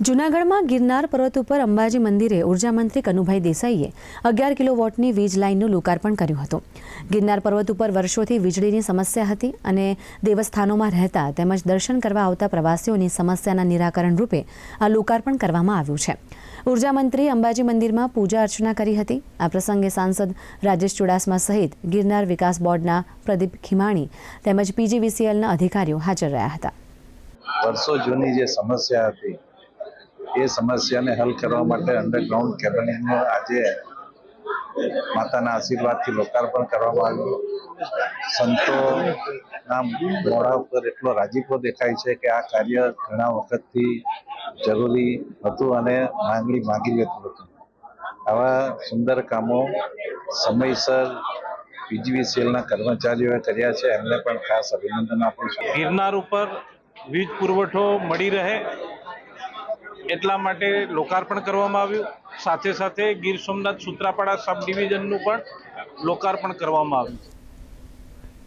જૂનાગઢમાં ગિરનાર પર્વત ઉપર અંબાજી મંદિરે ઊર્જા મંત્રી કનુભાઈ દેસાઈએ અગિયાર કિલો વોટની વીજ લાઇનનું લોકાર્પણ કર્યું હતું. ગિરનાર પર્વત ઉપર વર્ષોથી વીજળીની સમસ્યા હતી અને દેવસ્થાનોમાં રહેતા તેમજ દર્શન કરવા આવતા પ્રવાસીઓની સમસ્યાના નિરાકરણ રૂપે આ લોકાર્પણ કરવામાં આવ્યું છે. ઊર્જા મંત્રીએ અંબાજી મંદિરમાં પૂજા અર્ચના કરી હતી. આ પ્રસંગે સાંસદ રાજેશ ચુડાસમા સહિત ગિરનાર વિકાસ બોર્ડના પ્રદીપ ખીમાણી તેમજ પીજીવીસીએલના અધિકારીઓ હાજર રહ્યા હતા. વર્ષો જૂની જે સમસ્યા હતી એ સમસ્યાને હલ કરવા માટે અંડરગ્રાઉન્ડ કેબલિંગનું આજે માતાના આશીર્વાદથી લોકાર્પણ કરવામાં આવ્યું. સંતોના મોઢા ઉપર એટલો રાજીપો દેખાય છે કે આ કાર્ય ઘણા વખતથી જરૂરી હતું અને માંગણી માગી લેતું હતું. આવા સુંદર કામો સમયસર પીજીવીસીએલના કર્મચારીઓએ કર્યા છે. એમને પણ ખાસ અભિનંદન આપું છું. ગિરનાર ઉપર વીજ પુરવઠો મળી રહે. એટલા માટે લોકાર્પણ કરવામાં આવ્યું. સાથે સાથે ગીર સોમનાથ સુત્રાપાડા સબ ડિવિઝનનું પણ લોકાર્પણ કરવામાં આવ્યું.